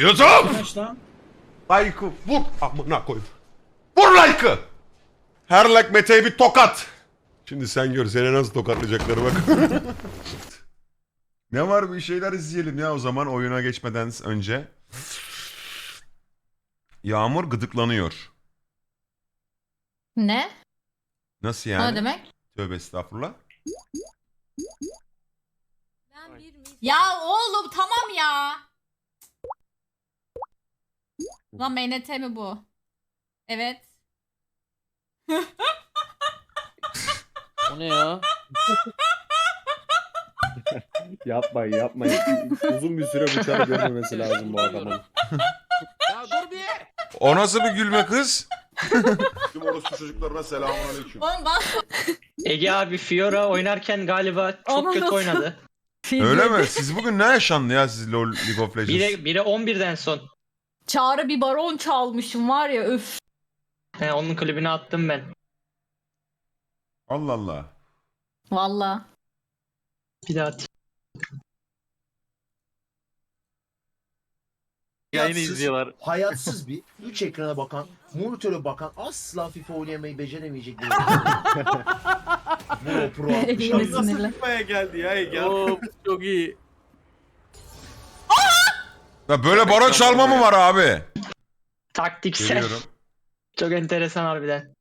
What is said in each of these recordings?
YouTube! Kaç lan? Like'ı vur amına koyayım. Vur like'ı! Her like Mete'ye bir tokat. Şimdi sen gör seni nasıl tokatlayacaklar bak. ne var bir şeyler izleyelim ya o zaman oyuna geçmeden önce. Yağmur gıdıklanıyor. Ne? Nasıl yani? ne demek? Tövbe estağfurullah. Ya oğlum tamam ya. Lan MNT mi bu? Evet. O ne ya? Yapmayın yapmayın. Uzun bir süre bıçağı görmemesi lazım bu adamın. Ya dur bir. O nasıl bir gülme kız? Tüm orospu çocuklarına selamun aleyküm. Oğlum bak. Ege abi Fiora oynarken galiba çok Ama kötü nasıl? oynadı. Öyle mi? Siz bugün ne yaşandı ya siz LoL League of Legends? Bire, bire 11'den son. Çağrı bir baron çalmışım var ya öf. He, onun klibini attım ben. Allah Allah. Valla. Bir daha atayım. Yayını Hayatsız- izliyorlar. Hayatsız bir, üç ekrana bakan, monitöre bakan, asla FIFA oynayamayı beceremeyecek bir Bu pro yine sinirli. geldi ya Ege? Oo çok iyi. Ya böyle baron çalma mı var abi? Taktiksel. Geliyorum. Çok enteresan harbiden.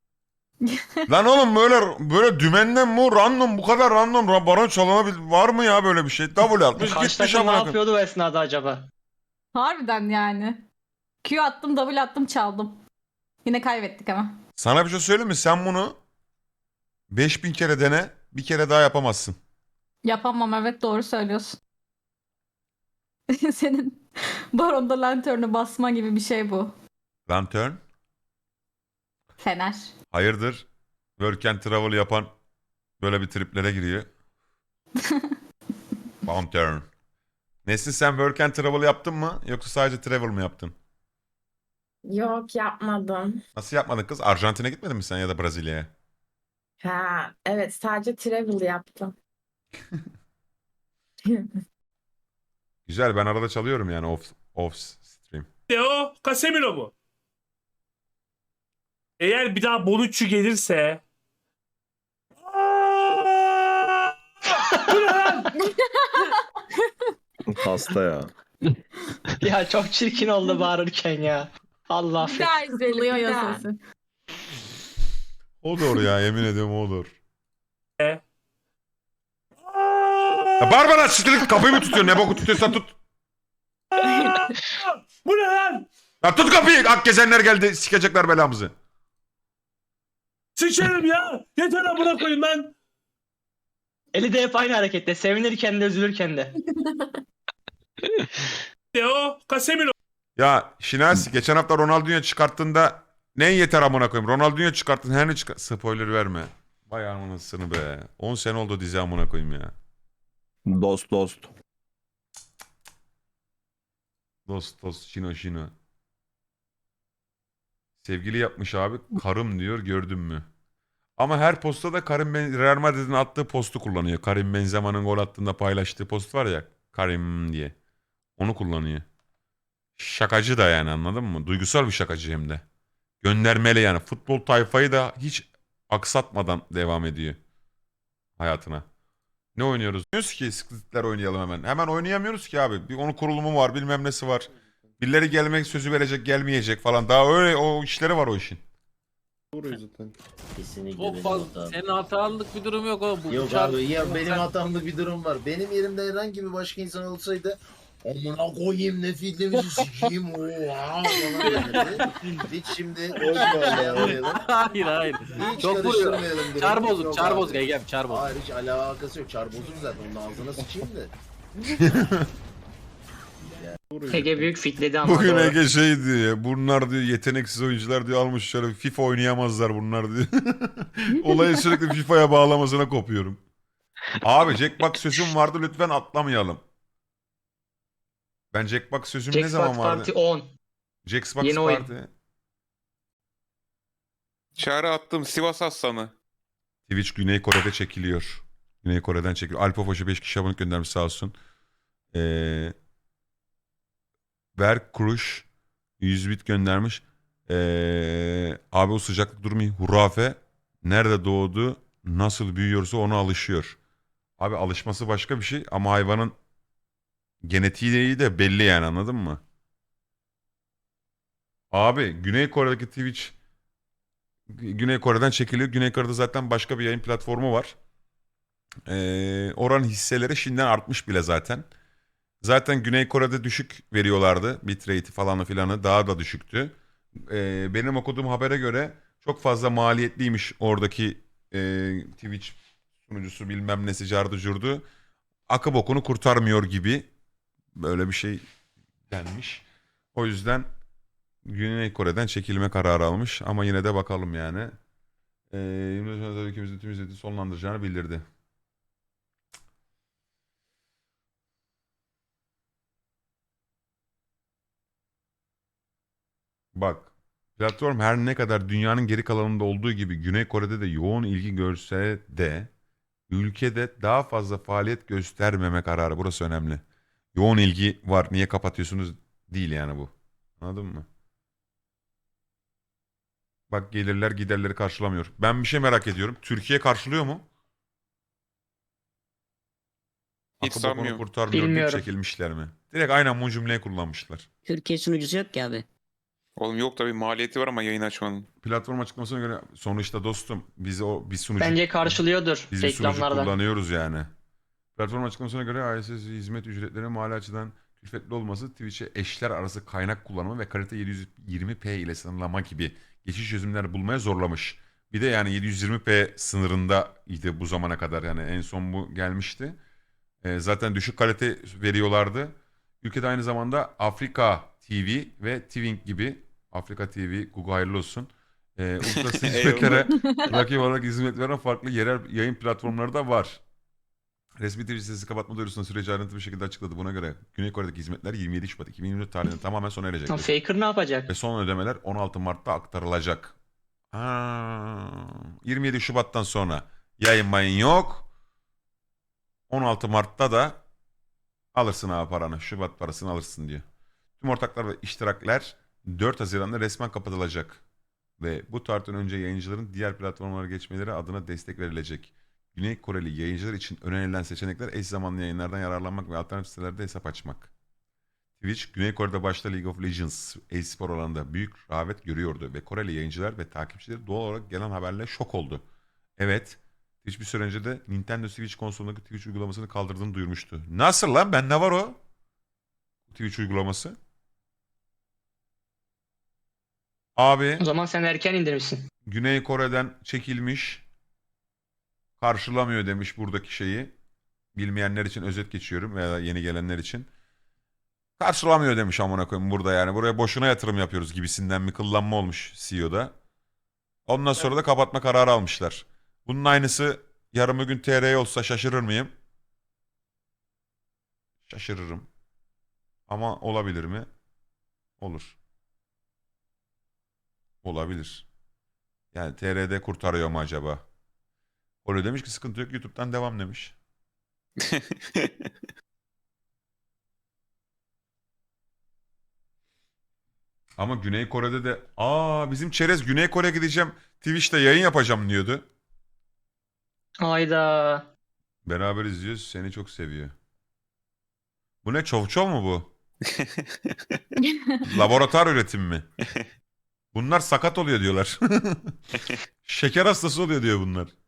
Lan oğlum böyle böyle dümenden mu random bu kadar random ra- baron çalama var mı ya böyle bir şey? Double atmış Kaç gitmiş takım ne amına koyayım. yapıyordu o esnada acaba? Harbiden yani. Q attım W attım çaldım. Yine kaybettik ama. Sana bir şey söyleyeyim mi? Sen bunu 5000 kere dene bir kere daha yapamazsın. Yapamam evet doğru söylüyorsun. Senin baronda lanternı basma gibi bir şey bu. Lantern. Fener. Hayırdır? Work and travel yapan böyle bir triplere giriyor. Lantern. Nesin sen work and travel yaptın mı? Yoksa sadece travel mı yaptın? Yok yapmadım. Nasıl yapmadın kız? Arjantin'e gitmedin mi sen ya da Brezilya'ya? Ha, evet sadece travel yaptım. Güzel ben arada çalıyorum yani off, off stream. Theo Casemiro mu? Eğer bir daha Bonucci gelirse Hasta ya. ya çok çirkin oldu bağırırken ya. Allah affet. Duyuyor ya sesi. Olur ya yemin ediyorum olur. E? Ya Barbara siktir kapıyı mı tutuyorsun? Ne boku tutuyorsan tut. Bu ne lan? Ya tut kapıyı. Ak gezenler geldi. Sikecekler belamızı. Sıçarım ya. Yeter amına koyayım ben. Eli de hep aynı harekette. Sevinirken de üzülürken de. Theo Casemiro. Ya Şinasi geçen hafta Ronaldinho çıkarttığında ne yeter amına koyayım. Ronaldinho çıkarttın her ne çıkar... Spoiler verme. Vay anasını be. 10 sene oldu dizi amına koyayım ya. Dost dost. Dost dost şino şino. Sevgili yapmış abi. Karım diyor gördün mü? Ama her postta da Karim ben Real Madrid'in attığı postu kullanıyor. Karim Benzema'nın gol attığında paylaştığı post var ya. Karim diye. Onu kullanıyor. Şakacı da yani anladın mı? Duygusal bir şakacı hem de. Göndermeli yani. Futbol tayfayı da hiç aksatmadan devam ediyor. Hayatına. Ne oynuyoruz? Diyoruz ki Squid'ler oynayalım hemen. Hemen oynayamıyoruz ki abi. Bir onun kurulumu var bilmem nesi var. Birileri gelmek sözü verecek gelmeyecek falan. Daha öyle o işleri var o işin. Doğru zaten. Kesinlikle Çok benim fazla. hatam. Senin hatalık bir durum yok oğlum. Bu Yok uçar- abi ya benim Sen- hatamda bir durum var. Benim yerimde herhangi bir başka insan olsaydı Amına koyayım ne filmimizi sikeyim oha falan. Hiç şimdi öyle oynayalım. Hayır hayır. Hiç Çok vuruyor. karıştırmayalım durumu. Çar bozuk, Yok çar abi. bozuk Egem, çar bozuk. Hayır hiç alakası yok. Çar bozuk zaten. Onun ağzına sıçayım da. Ege büyük fitledi ama Bugün doğru. Ege şey diyor. Bunlar diyor yeteneksiz oyuncular diyor almış şöyle FIFA oynayamazlar bunlar diyor. Olayı sürekli FIFA'ya bağlamasına kopuyorum. Abi Jackbox sözüm vardı lütfen atlamayalım. Ben Jackbox sözüm ne zaman vardı? Party 10. Jackbox Yeni oyun. Party. Çağrı attım Sivas Aslanı. Twitch Güney Kore'de çekiliyor. Güney Kore'den çekiliyor. Alpa Foş'a 5 kişi abonelik göndermiş sağ olsun. Ee, Berk Kuruş 100 bit göndermiş. Ee, abi o sıcaklık durumu hurafe. Nerede doğdu, nasıl büyüyorsa ona alışıyor. Abi alışması başka bir şey ama hayvanın genetiği de belli yani anladın mı? Abi Güney Kore'deki Twitch Güney Kore'den çekiliyor. Güney Kore'de zaten başka bir yayın platformu var. Ee, oranın hisseleri şimdiden artmış bile zaten. Zaten Güney Kore'de düşük veriyorlardı. Bitrate'i falanı filanı daha da düşüktü. Ee, benim okuduğum habere göre çok fazla maliyetliymiş oradaki e, Twitch sunucusu bilmem nesi cardı curdu. Akı bokunu kurtarmıyor gibi böyle bir şey denmiş. O yüzden Güney Kore'den çekilme kararı almış ama yine de bakalım yani. Ee, 24 Şubat ülkemizde tüm hizmeti sonlandıracağını bildirdi. Bak platform her ne kadar dünyanın geri kalanında olduğu gibi Güney Kore'de de yoğun ilgi görse de ülkede daha fazla faaliyet göstermeme kararı burası önemli. Yoğun ilgi var niye kapatıyorsunuz değil yani bu. Anladın mı? Bak gelirler giderleri karşılamıyor. Ben bir şey merak ediyorum. Türkiye karşılıyor mu? Hiç Akı bokunu sanmıyorum. kurtarmıyor deyip Bilmiyorum. çekilmişler mi? Direkt aynen bu cümleyi kullanmışlar. Türkiye sunucusu yok ki abi. Oğlum yok tabii maliyeti var ama yayın açmanın. Platform açıklamasına göre sonuçta dostum bizi o bir sunucu Bence karşılıyordur biz bir sunucu kullanıyoruz yani. Platform açıklamasına göre ISS hizmet ücretlerinin mali açıdan külfetli olması Twitch'e eşler arası kaynak kullanımı ve kalite 720p ile sınırlama gibi geçiş çözümler bulmaya zorlamış. Bir de yani 720p sınırında idi bu zamana kadar yani en son bu gelmişti. Ee, zaten düşük kalite veriyorlardı. Ülkede aynı zamanda Afrika TV ve Twink gibi Afrika TV, Google hayırlı olsun. Uluslararası hizmetlere rakip olarak hizmet veren farklı yerel yayın platformları da var. Resmi Twitch sitesi kapatma duyurusunda süreci ayrıntılı bir şekilde açıkladı. Buna göre Güney Kore'deki hizmetler 27 Şubat 2024 tarihinde tamamen sona erecek. Ha, Faker ne yapacak? Ve son ödemeler 16 Mart'ta aktarılacak. Ha, 27 Şubat'tan sonra yayın mayın yok. 16 Mart'ta da alırsın abi paranı. Şubat parasını alırsın diyor. Tüm ortaklar ve iştirakler 4 Haziran'da resmen kapatılacak. Ve bu tarihten önce yayıncıların diğer platformlara geçmeleri adına destek verilecek. Güney Koreli yayıncılar için önerilen seçenekler eş zamanlı yayınlardan yararlanmak ve alternatif sitelerde hesap açmak. Twitch, Güney Kore'de başta League of Legends e-spor alanında büyük rağbet görüyordu ve Koreli yayıncılar ve takipçileri doğal olarak gelen haberle şok oldu. Evet, Twitch bir süre önce de Nintendo Switch konsolundaki Twitch uygulamasını kaldırdığını duyurmuştu. Nasıl lan? Bende var o. Twitch uygulaması. Abi O zaman sen erken indirmişsin. Güney Kore'den çekilmiş. Karşılamıyor demiş buradaki şeyi. Bilmeyenler için özet geçiyorum veya yeni gelenler için. Karşılamıyor demiş amına koyayım burada yani. Buraya boşuna yatırım yapıyoruz gibisinden bir kıllanma olmuş CEO'da. Ondan sonra da kapatma kararı almışlar. Bunun aynısı yarın bugün TR olsa şaşırır mıyım? Şaşırırım. Ama olabilir mi? Olur. Olabilir. Yani TR'de kurtarıyor mu acaba? Öyle demiş ki sıkıntı yok YouTube'dan devam demiş. Ama Güney Kore'de de aa bizim Çerez Güney Kore'ye gideceğim Twitch'te yayın yapacağım diyordu. Hayda. Beraber izliyoruz seni çok seviyor. Bu ne çov çov mu bu? Laboratuvar üretim mi? Bunlar sakat oluyor diyorlar. Şeker hastası oluyor diyor bunlar.